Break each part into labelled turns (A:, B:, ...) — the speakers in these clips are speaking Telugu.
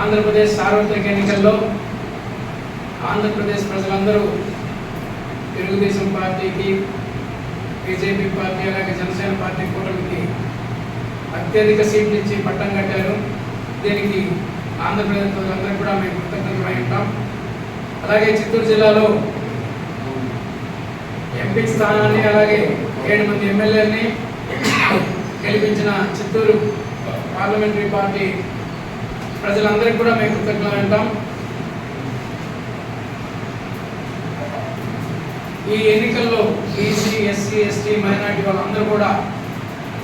A: ఆంధ్రప్రదేశ్ సార్వత్రిక ఎన్నికల్లో ఆంధ్రప్రదేశ్ ప్రజలందరూ తెలుగుదేశం పార్టీకి బీజేపీ పార్టీ అలాగే జనసేన పార్టీ కూటమికి అత్యధిక సీట్లు ఇచ్చి పట్టం కట్టారు. దీనికి ఆంధ్రప్రదేశ్ ప్రజలందరూ కూడా మేము కృతజ్ఞతమై ఉంటాం. అలాగే చిత్తూరు జిల్లాలో ఎంపీ స్థానాన్ని అలాగే ఏడు మంది ఎమ్మెల్యేలని గెలిపించిన చిత్తూరు పార్లమెంటరీ పార్టీ ప్రజలందరికీ కూడా మేము కృతజ్ఞతలు అంటాం. ఈ ఎన్నికల్లో బీసీ ఎస్సీ ఎస్టీ మైనార్టీ వాళ్ళందరూ కూడా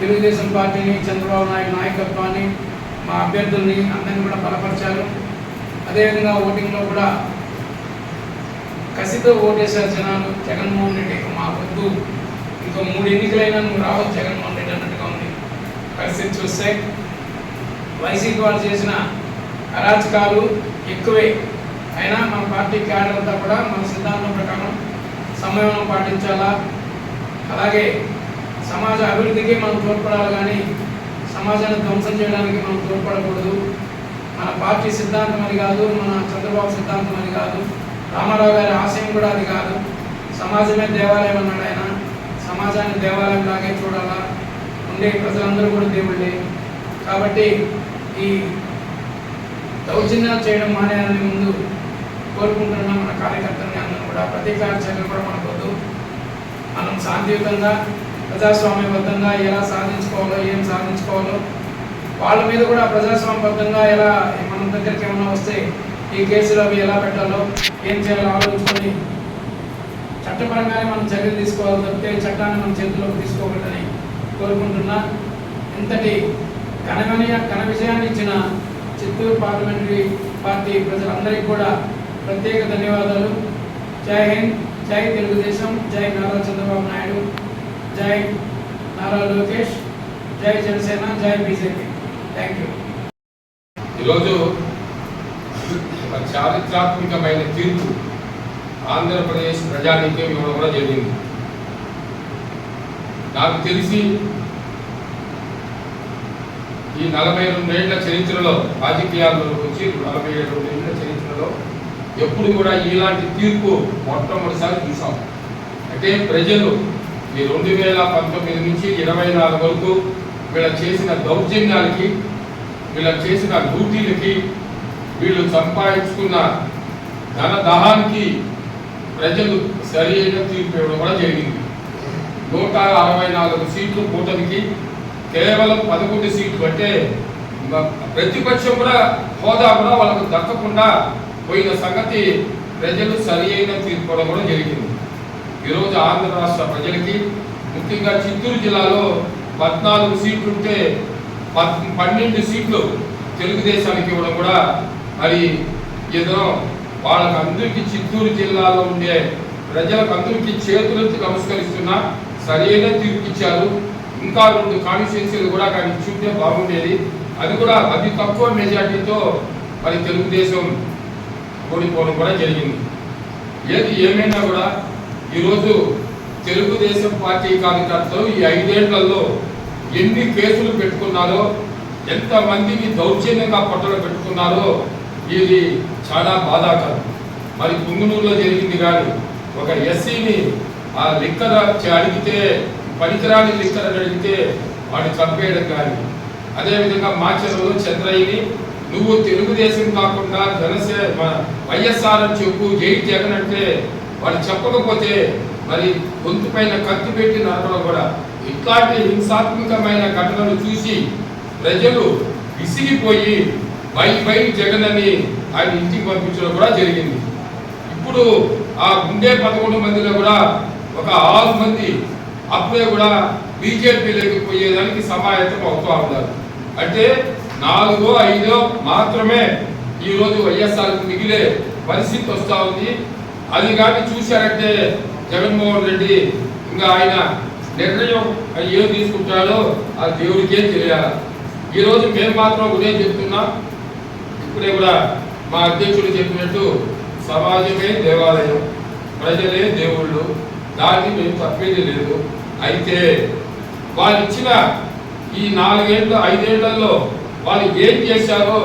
A: తెలుగుదేశం పార్టీని చంద్రబాబు నాయుడు నాయకత్వాన్ని మా అభ్యర్థుల్ని అందరినీ కూడా బలపరిచారు. అదేవిధంగా ఓటింగ్లో కూడా కసితో ఓటేశారు జనాలు. జగన్మోహన్ రెడ్డి మా వద్దు. ఇంకో మూడు ఎన్నికలైనా నువ్వు రావచ్చు జగన్మోహన్ రెడ్డి అన్నట్టుగా ఉంది పరిస్థితి చూస్తే. వైసీపీ వాళ్ళు చేసిన అరాచకాలు ఎక్కువే. అయినా మన పార్టీ క్యాడర్ అంతా కూడా మన సిద్ధాంతం ప్రకారం సంయమనం పాటించాలా? అలాగే సమాజ అభివృద్ధికి మనం తోడ్పడాలి కానీ సమాజాన్ని ధ్వంసం చేయడానికి మనం తోడ్పడకూడదు. మన పార్టీ సిద్ధాంతం అది కాదు మన చంద్రబాబు సిద్ధాంతం అది కాదు రామారావు గారి ఆశయం కూడా అది కాదు. సమాజమే దేవాలయం అన్నాడు ఆయన. సమాజాన్ని దేవాలయం లాగే చూడాలా? ఉండే ప్రజలందరూ కూడా దేవుళ్ళే. కాబట్టి ఈ దౌర్జన్యాలు చేయడం మానేయాలని ముందు కోరుకుంటున్న మన కార్యకర్తలని అందరం కూడా. ప్రతీకార చర్యలు కూడా మనకొద్దు మనం శాంతియుతంగా ప్రజాస్వామ్యబద్ధంగా ఎలా సాధించుకోవాలో ఏం సాధించుకోవాలో వాళ్ళ మీద కూడా ప్రజాస్వామ్యబద్ధంగా ఎలా మన దగ్గరికి ఏమైనా వస్తే ఈ కేసులు అవి ఎలా పెట్టాలో ఏం చేయాలో ఆలోచించుకొని చట్టపరంగానే మనం చర్యలు తీసుకోవాలి తప్పితే చట్టాన్ని మన చేతిలోకి తీసుకోకూడదని కోరుకుంటున్నా. ఇంతటి ఘనమైన ఘన విజయాన్ని ఇచ్చిన చిత్తూరు పార్లమెంటరీ పార్టీ ప్రజలందరికీ కూడా ప్రత్యేక ధన్యవాదాలు. జై హింద్ జై తెలుగుదేశం జై నారా చంద్రబాబు నాయుడు జై నారా లోకేష్ జై జనసేన జై బీజేపీ. Thank you.
B: ఈరోజు ఒక చారిత్రాత్మకమైన తీర్పు ఆంధ్రప్రదేశ్ ప్రజానీక్యం ఇవ్వడం కూడా జరిగింది. నాకు తెలిసి ఈ నలభై రెండేళ్ళ చరిత్రలో రాజకీయాల్లో వచ్చి నలభై రెండేళ్ళ చరిత్రలో ఎప్పుడు కూడా ఇలాంటి తీర్పు మొట్టమొదటిసారి చూసాం. అంటే ప్రజలు ఈ రెండు వేల పంతొమ్మిది నుంచి ఇరవై నాలుగు వరకు వీళ్ళ చేసిన దౌర్జన్యాలకి వీళ్ళ చేసిన డ్యూటీలకి వీళ్ళు సంపాదించుకున్న ధన దహానికి ప్రజలు సరి అయిన తీర్పు ఇవ్వడం కూడా జరిగింది. నూట అరవై నాలుగు సీట్లు కూటమికి కేవలం పదకొండు సీట్లు అంటే ప్రతిపక్షం కూడా హోదా కూడా వాళ్ళకు దక్కకుండా పోయిన సంగతి ప్రజలు సరి అయిన కూడా జరిగింది. ఈరోజు ఆంధ్ర రాష్ట్ర ప్రజలకి ముఖ్యంగా చిత్తూరు జిల్లాలో పద్నాలుగు సీట్లు ఉంటే పద్ పన్నెండు సీట్లు తెలుగుదేశానికి ఇవ్వడం కూడా మరి ఏదో వాళ్ళకి అందరికీ చిత్తూరు జిల్లాలో ఉండే ప్రజలకు అందరికీ చేతులెత్తి నమస్కరిస్తున్నా సరైన తీర్పు ఇచ్చారు. ఇంకా రెండు కాన్స్టిట్యున్సీలు కూడా కానీ చూస్తే బాగుండేది. అది కూడా అతి తక్కువ మెజార్టీతో మరి తెలుగుదేశం ఓడిపోవడం కూడా జరిగింది. ఏది ఏమైనా కూడా ఈరోజు తెలుగుదేశం పార్టీ కార్యకర్తలు ఈ ఐదేళ్ళలో ఎన్ని కేసులు పెట్టుకున్నారో ఎంతమందిని దౌర్జన్యంగా పట్టలు పెట్టుకున్నారో ఇది చాలా బాధాకరం. మరి పుంగునూరులో జరిగింది కానీ ఒక ఎస్సీని ఆ లిక్కర్ అడిగితే పనికిరాని లిక్కర్ అడిగితే వాడిని చంపేయడం కానీ అదేవిధంగా మాచర్లలో చంద్రయ్యని నువ్వు తెలుగుదేశం కాకుండా జనసే వైఎస్ఆర్ అని చెప్పు జై జగన్ అంటే వాడు చెప్పకపోతే మరి గొంతు పైన కత్తి పెట్టి నరకడం కూడా. ఇట్లాంటి హింసాత్మకమైన ఘటనలు చూసి ప్రజలు విసిగిపోయి బై బై జగన్ అని ఆయన ఇంటికి పంపించడం కూడా జరిగింది. ఇప్పుడు ఆ గుండె పదకొండు మందిలో కూడా ఒక ఆరు మంది అప్పుడే కూడా బీజేపీలోకి పోయేదానికి సమాయత్తం అవుతూ ఉన్నారు అంటే నాలుగో ఐదో మాత్రమే ఈరోజు వైఎస్ఆర్కి మిగిలే పరిస్థితి వస్తూ ఉంది. అది కానీ చూశారంటే జగన్మోహన్ రెడ్డి ఇంకా ఆయన నిర్ణయం ఏం తీసుకుంటాడో ఆ దేవుడికే తెలియాలి. ఈరోజు మేము మాత్రం ఒకటే చెప్తున్నాం ఇప్పుడే కూడా మా అధ్యక్షుడు చెప్పినట్టు సమాజమే దేవాలయం ప్రజలే దేవుళ్ళు. దాన్ని మేము తప్పేది లేదు. అయితే వాళ్ళు ఇచ్చిన ఈ నాలుగేళ్ళు ఐదేళ్ళలో వాళ్ళు ఏం చేశారో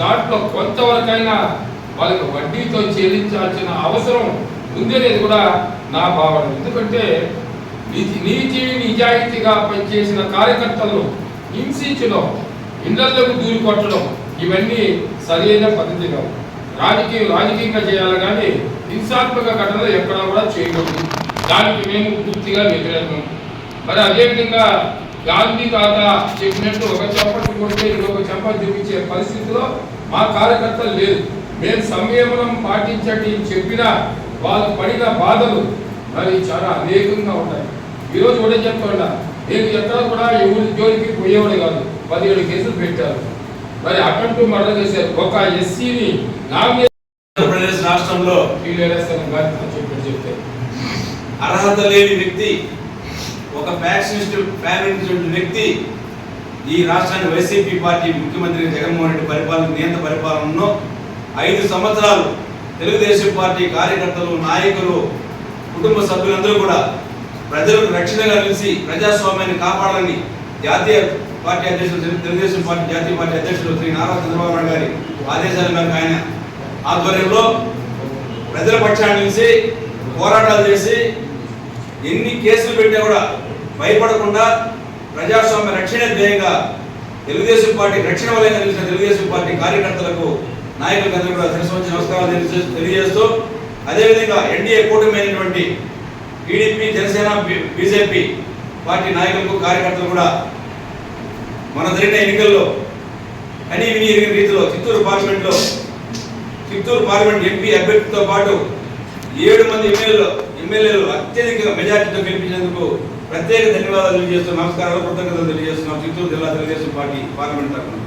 B: దాంట్లో కొంతవరకైనా వాళ్ళకి వడ్డీతో చెల్లించాల్సిన అవసరం ఉందనేది కూడా నా భావన. ఎందుకంటే నీతి నీతి నిజాయితీగా పనిచేసిన కార్యకర్తలను హింసించడం ఇండ్లకు దూరి కొట్టడం ఇవన్నీ సరైన పద్ధతి కావు రాజకీయం రాజకీయంగా చేయాలి కానీ హింసాత్మక ఘటనలు ఎక్కడా కూడా చేయకూడదు. దానికి మేము పూర్తిగా వ్యతిరేకం మరి అదేవిధంగా గాంధీ తాత చెప్పినట్టు ఒక చప్పటి కొడితే ఇంకొక చప్పటి చూపించే పరిస్థితిలో మా కార్యకర్తలు లేదు మేము సంయమనం పాటించండి చెప్పినా వాళ్ళు పడిన బాధలు మరి చాలా అనేకంగా ఉంటాయి. ఈరోజు కూడా చెప్తుండా నేను ఎక్కడ కూడా ఎవరి జోలికి పోయేవాడు కాదు. పదిహేడు కేసులు పెట్టారు. మరి అటెంప్ట్ మర్డర్ చేశారు. ఒక ఎస్సీని నామినేట్
C: ఆంధ్రప్రదేశ్ రాష్ట్రంలో
B: ఫీల్డేస్తాను గాంధీ చెప్పి చెప్తే
C: అర్హత లేని వ్యక్తి ఒక ఫ్యాక్షనిస్ట్ ఫ్యామిలీ వ్యక్తి ఈ రాష్ట్రాన్ని వైసీపీ పార్టీ ముఖ్యమంత్రి జగన్మోహన్ రెడ్డి పరిపాలన నియంత్ర పరిపాలనలో ఐదు సంవత్సరాలు తెలుగుదేశం పార్టీ కార్యకర్తలు నాయకులు కుటుంబ సభ్యులందరూ కూడా ప్రజలకు రక్షణగా నిలిచి ప్రజాస్వామ్యాన్ని కాపాడాలని జాతీయ పార్టీ అధ్యక్షులు తెలుగుదేశం పార్టీ జాతీయ పార్టీ అధ్యక్షులు శ్రీ నారా చంద్రబాబు నాయుడు గారి ఆదేశాల మేరకు ఆయన ఆధ్వర్యంలో ప్రజల పక్షాన్ని నిలిచి పోరాటాలు చేసి ఎన్ని కేసులు పెట్టినా కూడా భయపడకుండా ప్రజాస్వామ్య రక్షణ ధ్యేయంగా తెలుగుదేశం పార్టీ రక్షణ వలయంగా నిలిచిన తెలుగుదేశం పార్టీ కార్యకర్తలకు నాయకులకు అందరూ కూడా శిరస్సు నమస్కారాలు తెలియజేస్తూ అదేవిధంగా ఎన్డీఏ కూటమి అయినటువంటి టీడీపీ జనసేన బీజేపీ పార్టీ నాయకులకు కార్యకర్తలు కూడా మన జరిగిన ఎన్నికల్లో కనీ విని రీతిలో చిత్తూరు పార్లమెంట్లో చిత్తూరు పార్లమెంట్ ఎంపీ అభ్యర్థితో పాటు ఏడు మంది ఎమ్మెల్యేలు ఎమ్మెల్యేలు అత్యధిక మెజార్టీతో గెలిపించేందుకు ప్రత్యేక ధన్యవాదాలు తెలియజేస్తూ నమస్కారాలు కృతజ్ఞతలు తెలియజేస్తున్నాం. చిత్తూరు జిల్లా తెలుగుదేశం పార్టీ పార్లమెంట్ తరఫున.